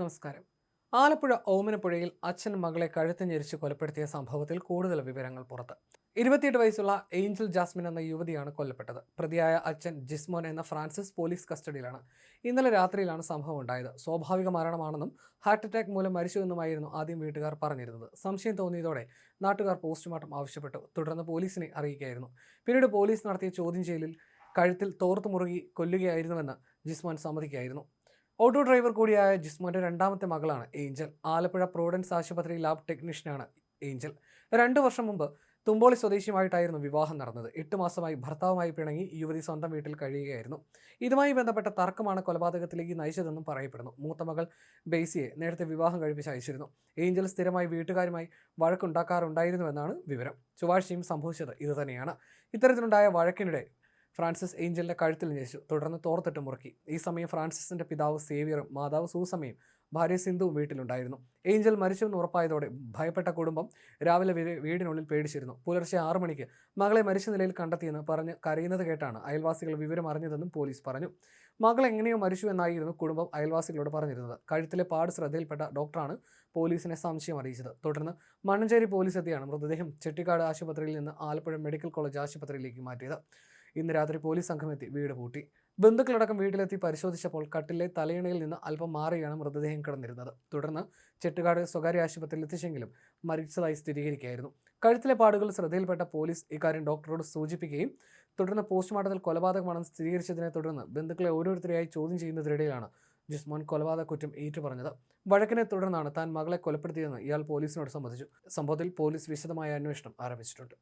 നമസ്കാരം. ആലപ്പുഴ ഓമനപ്പുഴയിൽ അച്ഛൻ മകളെ കഴുത്ത് ഞെരിച്ച് കൊലപ്പെടുത്തിയ സംഭവത്തിൽ കൂടുതൽ വിവരങ്ങൾ പുറത്ത്. ഇരുപത്തിയെട്ട് വയസ്സുള്ള ഏഞ്ചൽ ജാസ്മിൻ എന്ന യുവതിയാണ് കൊല്ലപ്പെട്ടത്. പ്രതിയായ അച്ഛൻ ജിസ്മോൻ എന്ന ഫ്രാൻസിസ് പോലീസ് കസ്റ്റഡിയിലാണ്. ഇന്നലെ രാത്രിയിലാണ് സംഭവം ഉണ്ടായത്. സ്വാഭാവിക മരണമാണെന്നും ഹാർട്ട് അറ്റാക്ക് മൂലം മരിച്ചുവെന്നുമായിരുന്നു ആദ്യം വീട്ടുകാർ പറഞ്ഞിരുന്നത്. സംശയം തോന്നിയതോടെ നാട്ടുകാർ പോസ്റ്റ്മോർട്ടം ആവശ്യപ്പെട്ടു. തുടർന്ന് പോലീസിനെ അറിയിക്കുകയായിരുന്നു. പിന്നീട് പോലീസ് നടത്തിയ ചോദ്യം ചെയ്യലിൽ കഴുത്തിൽ തോർത്തു മുറുകി കൊല്ലുകയായിരുന്നുവെന്ന് ജിസ്മോൻ സമ്മതിക്കുകയായിരുന്നു. ഓട്ടോ ഡ്രൈവർ കൂടിയായ ജിസ്മോന്റെ രണ്ടാമത്തെ മകളാണ് ഏഞ്ചൽ. ആലപ്പുഴ പ്രോഡൻസ് ആശുപത്രി ലാബ് ടെക്നീഷ്യനാണ് ഏഞ്ചൽ. രണ്ടു വർഷം മുമ്പ് തുമ്പോളി സ്വദേശിയുമായിട്ടായിരുന്നു വിവാഹം നടന്നത്. എട്ട് മാസമായി ഭർത്താവുമായി പിണങ്ങി യുവതി സ്വന്തം വീട്ടിൽ കഴിയുകയായിരുന്നു. ഇതുമായി ബന്ധപ്പെട്ട തർക്കമാണ് കൊലപാതകത്തിലേക്ക് നയിച്ചതെന്നും പറയപ്പെടുന്നു. മൂത്ത മകൾ ബേസിയെ നേരത്തെ വിവാഹം കഴിപ്പിച്ച് അയച്ചിരുന്നു. ഏഞ്ചൽ സ്ഥിരമായി വീട്ടുകാരുമായി വഴക്കുണ്ടാക്കാറുണ്ടായിരുന്നുവെന്നാണ് വിവരം. ചൊവ്വാഴ്ചയും സംഭവിച്ചത് ഇതുതന്നെയാണ്. ഇത്തരത്തിലുണ്ടായ വഴക്കിനിടെ ഫ്രാൻസിസ് ഏഞ്ചലിന്റെ കഴുത്തിൽ ഞെരിച്ചു. തുടർന്ന് തോർത്തിട്ട് മുറുക്കി. ഈ സമയം ഫ്രാൻസിസിന്റെ പിതാവ് സേവിയറും മാതാവ് സൂസമയും ഭാര്യ സിന്ധുവും വീട്ടിലുണ്ടായിരുന്നു. ഏഞ്ചൽ മരിച്ചുവെന്ന് ഉറപ്പായതോടെ ഭയപ്പെട്ട കുടുംബം രാവിലെ വീടിനുള്ളിൽ പേടിച്ചിരുന്നു. പുലർച്ചെ ആറു മണിക്ക് മകളെ മരിച്ച നിലയിൽ കണ്ടെത്തിയെന്ന് പറഞ്ഞ് കരയുന്നത് കേട്ടാണ് അയൽവാസികൾ വിവരം അറിഞ്ഞതെന്നും പോലീസ് പറഞ്ഞു. മകൾ എങ്ങനെയോ മരിച്ചു എന്നായിരുന്നു കുടുംബം അയൽവാസികളോട് പറഞ്ഞിരുന്നത്. കഴുത്തിലെ പാട് ശ്രദ്ധയിൽപ്പെട്ട ഡോക്ടറാണ് പോലീസിനെ സംശയം അറിയിച്ചത്. തുടർന്ന് മണ്ണഞ്ചേരി പോലീസ് എത്തിയാണ് മൃതദേഹം ചെട്ടിക്കാട് ആശുപത്രിയിൽ നിന്ന് ആലപ്പുഴ മെഡിക്കൽ കോളേജ് ആശുപത്രിയിലേക്ക് മാറ്റിയത്. ഇന്ന് രാത്രി പോലീസ് സംഘമെത്തി വീട് പൂട്ടി. ബന്ധുക്കളടക്കം വീട്ടിലെത്തി പരിശോധിച്ചപ്പോൾ കട്ടിലെ തലയിണയിൽ നിന്ന് അല്പം മാറിയാണ് മൃതദേഹം കിടന്നിരുന്നത്. തുടർന്ന് ചെട്ടുകാട് സ്വകാര്യ ആശുപത്രിയിൽ എത്തിച്ചെങ്കിലും മരിച്ചതായി സ്ഥിരീകരിക്കുകയായിരുന്നു. കഴുത്തിലെ പാടുകൾ ശ്രദ്ധയിൽപ്പെട്ട പോലീസ് ഇക്കാര്യം ഡോക്ടറോട് സൂചിപ്പിക്കുകയും തുടർന്ന് പോസ്റ്റ്മോർട്ടത്തിൽ കൊലപാതകമാണെന്ന് സ്ഥിരീകരിച്ചതിനെ തുടർന്ന് ബന്ധുക്കളെ ഓരോരുത്തരെയായി ചോദ്യം ചെയ്യുന്നതിനിടയിലാണ് ജിസ്മോൻ കൊലപാതക കുറ്റം ഏറ്റുപറഞ്ഞത്. വഴക്കിനെ തുടർന്നാണ് താൻ മകളെ കൊലപ്പെടുത്തിയതെന്ന് ഇയാൾ പോലീസിനോട് സംബന്ധിച്ചു സംഭവത്തിൽ പോലീസ് വിശദമായ അന്വേഷണം ആരംഭിച്ചിട്ടുണ്ട്.